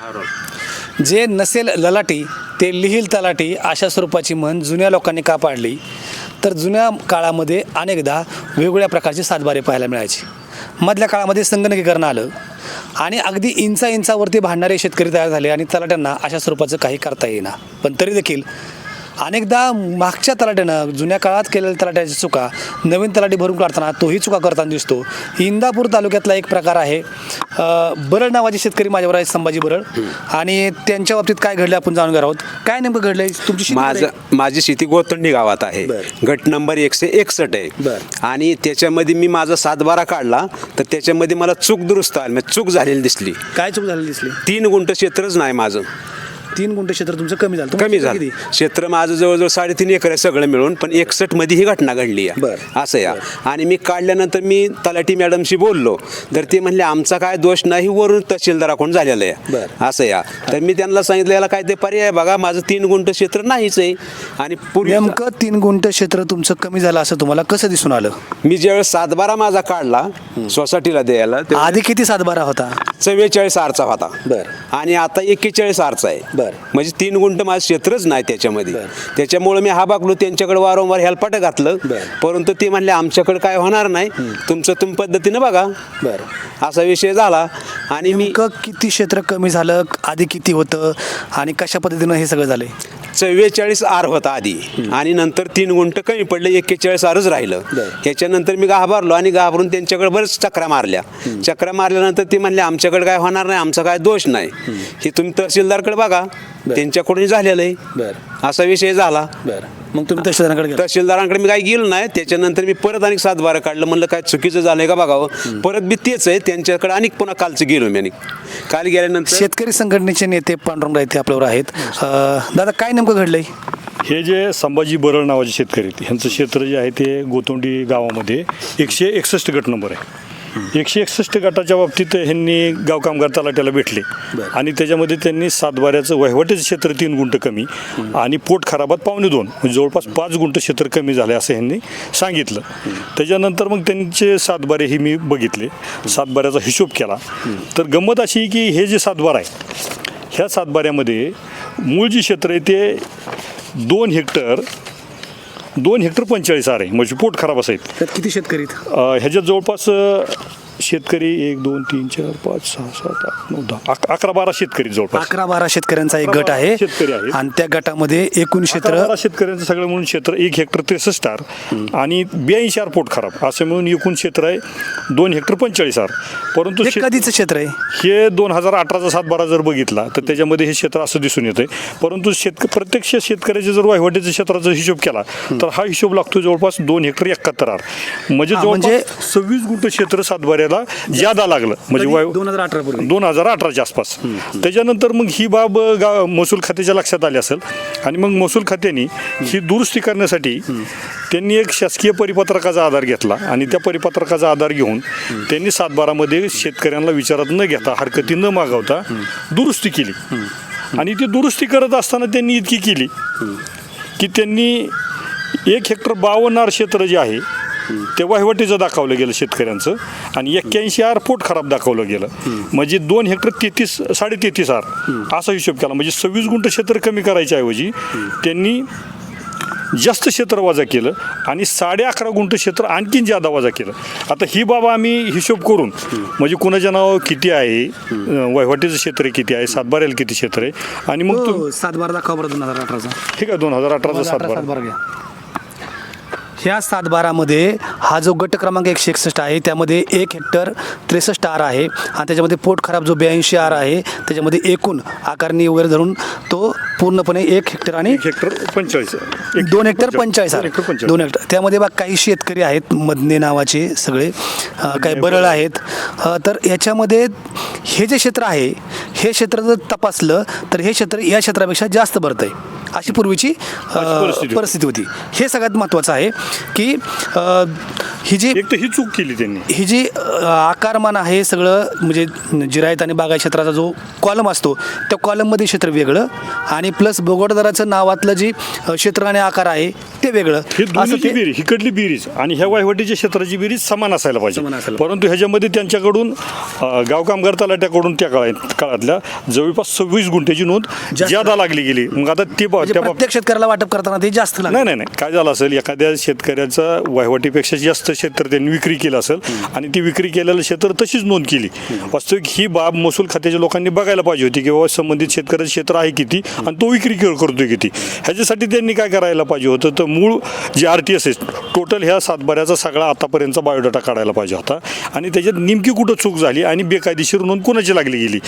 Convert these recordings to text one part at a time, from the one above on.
जे नसेल ललाटी ते लिहिल तलाटी अशा स्वरूपाची म्हण जुन्या लोकांनी का पाडली? तर जुन्या काळामध्ये अनेकदा वेगवेगळ्या प्रकारचे सातबारे पाहायला मिळायचे. मधल्या काळामध्ये संगणकीकरण आलं आणि अगदी इंचा इंचावरती भांडणारे शेतकरी तयार झाले आणि तलाट्यांना अशा स्वरूपाचं काही करता येईना. पण तरी देखील अनेकदा मागच्या तलाट्यानं जुन्या काळात केलेल्या तलाट्याची चुका नवीन तलाठी भरून काढताना तोही चुका करताना दिसतो. इंदापूर तालुक्यातला एक प्रकार आहे बरड नावाचे शेतकरी माझ्यावर आहेत संभाजी बरड आणि त्यांच्या बाबतीत काय घडलं आपण जाणून घेणार आहोत. काय नेमकं घडलंय? तुमची माझं माझी शेती गोतंडी गावात आहे. गट नंबर एकशे एकसष्ट आहे. आणि त्याच्यामध्ये मी माझा सातबारा काढला तर त्याच्यामध्ये मला चूक दुरुस्त आली म्हणजे चूक झालेली दिसली? काय चूक झालेली दिसली? तीन गुंठ क्षेत्रच नाही माझं. तीन गुंठ क्षेत्र तुमचं कमी झालं. कमी झालं. किती? क्षेत्र माझं जवळजवळ साडेतीन एकर आहे सगळं मिळून पण एकसष्टमध्ये ही घटना घडली आहे. बरं. असं या. आणि मी काढल्यानंतर मी तलाठी मॅडमशी बोललो. तर ते म्हणले आमचा काय दोष नाही वरून तहसीलदाराकडून झालेला आहे. बरं. असं या. तर मी त्यांना सांगितलं याला काय ते पर्याय बघा माझं तीन गुंठ क्षेत्र नाहीच आहे. आणि पूर्वी नेमकं तीन गुंठ क्षेत्र तुमचं कमी झालं असं तुम्हाला कसं दिसून आलं? मी ज्यावेळेस सातबारा माझा काढला सोसायटीला द्यायला आधी किती सातबारा होता? चव्वेचाळीस आरचा होता. बरं. आणि आता एक्केचाळीस आरचा आहे. बरं. म्हणजे तीन गुंठ माझं क्षेत्रच नाही त्याच्यामध्ये. बरं. त्याच्यामुळे मी हा बागलो त्यांच्याकडे वारंवार हेलपाट घातलं. बरं. परंतु ते म्हणले आमच्याकडे काय होणार नाही. तुमचं तुम्ही पद्धतीनं बघा. बरं. असा विषय झाला. आणि मी नेमकं किती क्षेत्र कमी झालं आधी किती होतं आणि कशा पद्धतीनं हे सगळं झालंय? चव्वेचाळीस आर होता आधी. आणि नंतर तीन गुंठ कमी पडले एक्केचाळीस आरच राहिलं. त्याच्यानंतर मी घाबरलो आणि घाबरून त्यांच्याकडे बरेच चक्रा मारल्या. चक्रा मारल्यानंतर ते म्हणले आमच्याकडे काय होणार नाही आमचा काय दोष नाही. हे तुम्ही तहसीलदारकडे बघा. त्यांच्याकडून झालेलं आहे. बरं. असा विषय झाला. बरं. मग तुम्ही तहसीलदारांकडे गेला. तहसीलदारांकडे मी काही गेलो नाही. त्याच्यानंतर मी परत अनेक सात बारा काढलं. म्हणलं काय चुकीचं झालंय का बघावं. परत बी तेच आहे. त्यांच्याकडे अनेक पुन्हा कालचं गेलो मी आणि. काल गेल्यानंतर शेतकरी संघटनेचे नेते पांडुरंग रायते आपल्यावर आहेत. दादा काय नेमकं घडलंय? हे जे संभाजी बरळ नावाचे शेतकरी आहेत ह्यांचं क्षेत्र जे आहे ते गोतोंडी गावामध्ये एकशे एकसष्ट गट नंबर आहे. एकशे एकसष्ट गटाच्या बाबतीत ह्यांनी गाव कामगार तलाट्याला भेटले आणि त्याच्यामध्ये त्यांनी सातबाऱ्याचं वहिवाटीचं क्षेत्र तीन गुंठ कमी आणि पोट खराबात पावणे दोन म्हणजे जवळपास पाच गुंठ क्षेत्र कमी झाले असं ह्यांनी सांगितलं. त्याच्यानंतर मग त्यांचे सातबारे ही मी बघितले. सातबाऱ्याचा हिशोब केला. तर गंमत अशी की हे जे सातबार आहे ह्या सातबाऱ्यामध्ये मूळ जे क्षेत्र आहे ते दोन हेक्टर दोन हेक्टर पंचेचाळीस आर आहे म्हणजे पोट खराब असायत त्यात किती शेतकरी आहेत? अ, ह्याच्यात जवळपास अ, शेतकरी एक दोन तीन चार पाच सहा सात आठ नऊ दहा अक- अकरा बारा शेतकरी जवळपास. अकरा बारा शेतकऱ्यांचा एक गट आहे. शेतकरी आहेत. आणि त्या गटामध्ये एकूण क्षेत्र शेतकऱ्यांचं सगळं म्हणून क्षेत्र एक हेक्टर त्रेसष्ट आर. आणि ब्याऐंशी आर पोट खराब. असं मिळून एकूण क्षेत्र आहे. दोन हेक्टर पंचेचाळीस आर. परंतु हे शेत- कधीचं क्षेत्र आहे? हे दोन हजार अठराचा सातबारा जर बघितला तर त्याच्यामध्ये हे क्षेत्र असं दिसून येतंय. परंतु शेतक प्रत्यक्ष शेतकऱ्याचे जर वहिवाटीच्या क्षेत्राचा हिशोब केला तर हा हिशोब लागतो जवळपास दोन हेक्टर एकाहत्तर आर. म्हणजे हा, म्हणजे- जवळपास सव्वीस गुंठ क्षेत्र सातबाऱ्याला ज्यादा लागलं. म्हणजे वाय- दोन हजार अठरा दोन हजार अठराच्या आसपास. त्याच्यानंतर मग ही बाब गा महसूल खात्याच्या लक्षात आली असेल. आणि मग महसूल खात्याने ही दुरुस्ती करण्यासाठी त्यांनी एक शासकीय परिपत्रकाचा आधार घेतला. आणि त्या परिपत्रकाचा आधार घेऊन त्यांनी सातबारामध्ये शेतकऱ्यांना विचारात न घेता हरकती न मागवता दुरुस्ती केली. आणि ती दुरुस्ती करत असताना त्यांनी इतकी केली की त्यांनी एक हेक्टर बावन्न आर क्षेत्र जे आहे ते वहिवाटीचं दाखवलं गेलं शेतकऱ्यांचं. आणि एक्क्याऐंशी आर पोट खराब दाखवलं गेलं. म्हणजे दोन हेक्टर तेहतीस साडे तेहतीस आर. असा हिशोब केला. म्हणजे सव्वीस गुंठ क्षेत्र कमी करायच्या ऐवजी त्यांनी जास्त क्षेत्र वजा केलं आणि साडे अकरा गुंठ क्षेत्र आणखीन जादा वजा केलं. आता ही बाबा आम्ही हिशोब करून म्हणजे कुणाच्या नावावर किती आहे वहिवाटीचं क्षेत्र किती आहे सातबाऱ्याला किती क्षेत्र आहे? आणि मग हो, सात बारा दाखवा बरं दोन हजार अठराचा. ठीक आहे दोन हजार अठराचा अठरा सातबारा. सातबारा घ्या. ह्या सातबारामध्ये हा जो गट क्रमांक एकशे एकसष्ट आहे त्यामध्ये एक हेक्टर त्रेसष्ट आर आहे आणि त्याच्यामध्ये पोट खराब जो ब्याऐंशी आर आहे त्याच्यामध्ये एकूण आकारणी वगैरे धरून तो पूर्णपणे एक हेक्टर आणि हेक्टर पंचेचाळीस. एक दोन हेक्टर पंचेचाळीस. दोन आर. दोन हेक्टर. त्यामध्ये बघ काही शेतकरी आहेत मदने नावाचे सगळे काही बरळ आहेत. तर याच्यामध्ये हे जे क्षेत्र आहे हे क्षेत्र जर तपासलं तर हे क्षेत्र या क्षेत्रापेक्षा जास्त भरतं आहे अशी पूर्वीची परिस्थिती होती. परिस्थिती होती हे सगळ्यात महत्त्वाचं आहे की ही जी एक तर ही चूक केली त्यांनी ही जी आकारमान आहे सगळं म्हणजे जिरायत आणि बागायत क्षेत्राचा जो कॉलम असतो त्या कॉलममध्ये क्षेत्र वेगळं आणि प्लस बोगडदाराचं नावातलं जी क्षेत्र आणि आकार आहे ते वेगळं. ही असं ते बेरीज हिकडली बेरीज आणि ह्या वायवटीच्या क्षेत्राची बेरीज समान असायला पाहिजे. असायला परंतु ह्याच्यामध्ये त्यांच्याकडून अं, गाव कामगार तलाट्याकडून त्या काळात काळातल्या जवळपास सव्वीस गुंठ्याची नोंद जास्त. ज्यादा लागली गेली. मग आता ते बा- म्हणजे त्या प्रत्येक शेतकऱ्याला वाटप करताना ते जास्त लागतं नाही नाही नाही. काय झालं असेल एखाद्या शेतकऱ्याचा वहिवाटीपेक्षा जास्त क्षेत्र त्यांनी विक्री केलं असेल आणि ती विक्री केलेलं क्षेत्र तशीच नोंद केली. वास्तविक ही बाब महसूल खात्याच्या लोकांनी बघायला पाहिजे होती की बाबा संबंधित शेतकऱ्याचं क्षेत्र आहे किती आणि तो विक्री कर- करतोय किती. ह्याच्यासाठी त्यांनी काय करायला पाहिजे होतं? तर मूळ जे आर टी एस आहे टोटल ह्या सातबाऱ्याचा सगळा आतापर्यंतचा बायोडाटा काढायला पाहिजे होता. आणि त्याच्यात नेमकी कुठं चूक झाली आणि बेकायदेशीर नोंद कोणाची लागली गेली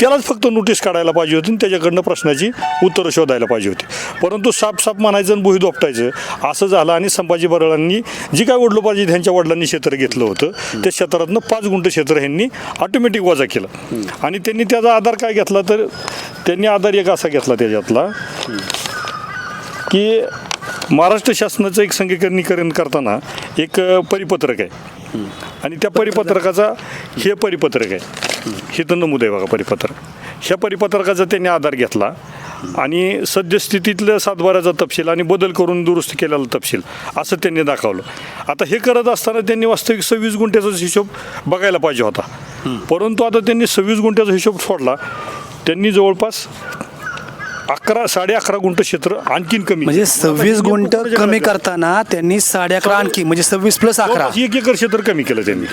त्यालाच फक्त नोटीस काढायला पाहिजे होती आणि त्याच्याकडनं प्रश्नाची उत्तरं शोधायला पाहिजे होती. परंतु साप साप म्हणायचं आणि बोही दोपटायचं असं झालं आणि संभाजी बरळांनी जी काय वडलोपाजी त्यांच्या वडिलांनी क्षेत्र घेतलं होतं. त्या क्षेत्रातनं पाच गुंठ क्षेत्र ह्यांनी ऑटोमॅटिक वजा केलं. आणि त्यांनी त्याचा आधार काय घेतला तर त्यांनी आधार एक असा घेतला त्याच्यातला की महाराष्ट्र शासनाचं एक संघीकरणीकरण करताना एक परिपत्रक आहे. आणि त्या परिपत्रकाचा हे परिपत्रक आहे. हे तर नमूद आहे बघा परिपत्रक. ह्या परिपत्रकाचा त्यांनी आधार घेतला आणि सद्यस्थितीतलं सातबाराचा तपशील आणि बदल करून दुरुस्त केलेला तपशील असं त्यांनी दाखवलं. आता हे करत असताना त्यांनी वास्तविक सव्वीस गुंठ्याचा हिशोब बघायला पाहिजे होता. परंतु आता त्यांनी सव्वीस गुंठ्याचा हिशोब सोडला. त्यांनी जवळपास अकरा साडे अकरा गुंठ क्षेत्र आणखीन कमी. म्हणजे सव्वीस हे गुंठ कमी करताना त्यांनी साडे अकरा आणखी म्हणजे सव्वीस प्लस अकरा. जवळपास एक एकर क्षेत्र कमी केलं त्यांनी.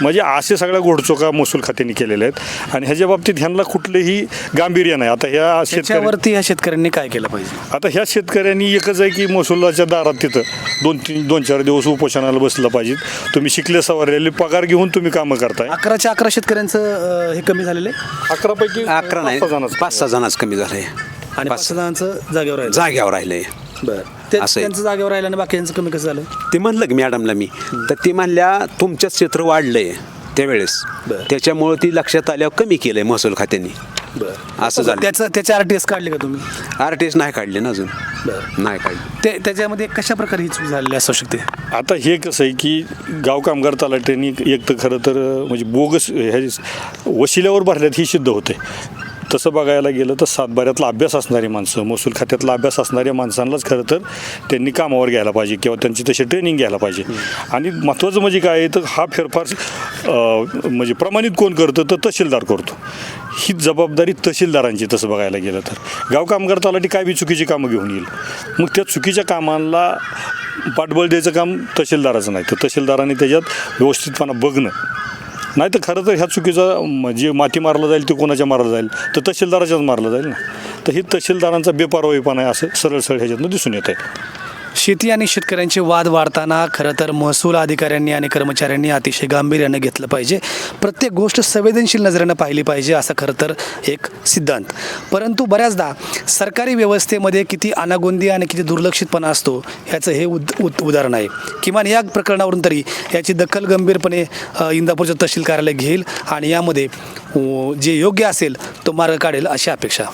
म्हणजे असे सगळ्या घोडचोका महसूल खात्याने केलेल्या आहेत. आणि ह्याच्या बाबतीत ह्यांना कुठलंही गांभीर्य नाही. आता ह्या शेतकऱ्या त्याच्यावरती ह्या शेतकऱ्यांनी काय केलं पाहिजे? आता ह्या शेतकऱ्यांनी एकच आहे की महसुलाच्या दारात तिथं दोन तीन दोन चार दिवस उपोषणाला बसलं पाहिजेत तुम्ही शिकले सवरलेले पगार घेऊन तुम्ही कामं करताय. अकराच्या अकरा शेतकऱ्यांचं हे कमी झालेलं आहे? अकरा पैकी अकरा नाही पाच सहा जणांचं. पाच सहा जणांच कमी झालंय. आणि पाच- पाच जणांचं जागेवर राहिलं. जाग्यावर राहिलंय. बरं. ते असं आहे. त्यांचं जागेवर राहिलं आणि बाकीचं कमी कसं झालं? ते म्हणलं की मॅडमला मी. तर ती म्हणल्या तुमचं क्षेत्र वाढलंय त्यावेळेस. बरं. त्याच्यामुळं ती लक्षात आल्यावर कमी केलंय महसूल खात्याने. बरं. असं झालं. त्याचं त्याचे आर टी एस काढले का तुम्ही? आर टी एस नाही काढले ना अजून. बरं. नाही काढले. ते त्याच्यामध्ये कशा प्रकारे ही चूक झालेली असू शकते? आता हे कसं आहे की गाव कामगार तलाट्यांनी एक तर खरं तर म्हणजे बोगस ह्या वशिल्यावर भरल्यात ही सिद्ध होते तसं बघायला गेलं तर सातबाऱ्यातला अभ्यास असणारी माणसं महसूल खात्यातला अभ्यास असणाऱ्या माणसांनाच खरं तर त्यांनी कामावर घ्यायला पाहिजे किंवा त्यांची तशी ट्रेनिंग घ्यायला पाहिजे. आणि महत्त्वाचं म्हणजे काय आहे तर हा फेरफार म्हणजे प्रमाणित कोण करतं तर तहसीलदार करतो. ही जबाबदारी तहसीलदारांची तसं बघायला गेलं तर. गाव कामगार तलाठी काय बी चुकीची कामं घेऊन येईल. मग त्या चुकीच्या कामांना पाठबळ द्यायचं काम तहसीलदाराचं नाही. तर तहसीलदारांनी त्याच्यात व्यवस्थितपणा बघणं नाही तर खरं तर ह्या चुकीचा जे माती मारलं जाईल ते कोणाच्या मारलं जाईल? तर तहसीलदाराच्याच मारलं जाईल ना. तर ही तहसीलदारांचा बेपारवाईपणा आहे असं सरळ सरळ ह्याच्यातनं दिसून येत आहे शेती आणि शेतकऱ्यांचे वाद वाढताना खरं तर महसूल अधिकाऱ्यांनी आणि कर्मचाऱ्यांनी अतिशय गांभीर्यानं घेतलं पाहिजे. प्रत्येक गोष्ट संवेदनशील नजरेनं पाहिली पाहिजे असं खरं तर एक सिद्धांत. परंतु बऱ्याचदा सरकारी व्यवस्थेमध्ये किती अनागोंदी आणि किती दुर्लक्षितपणा असतो ह्याचं हे उद उद उदाहरण आहे. किमान या प्रकरणावरून तरी याची दखल गंभीरपणे इंदापूरचं तहसील कार्यालय घेईल आणि यामध्ये जे योग्य असेल तो मार्ग काढेल अशी अपेक्षा.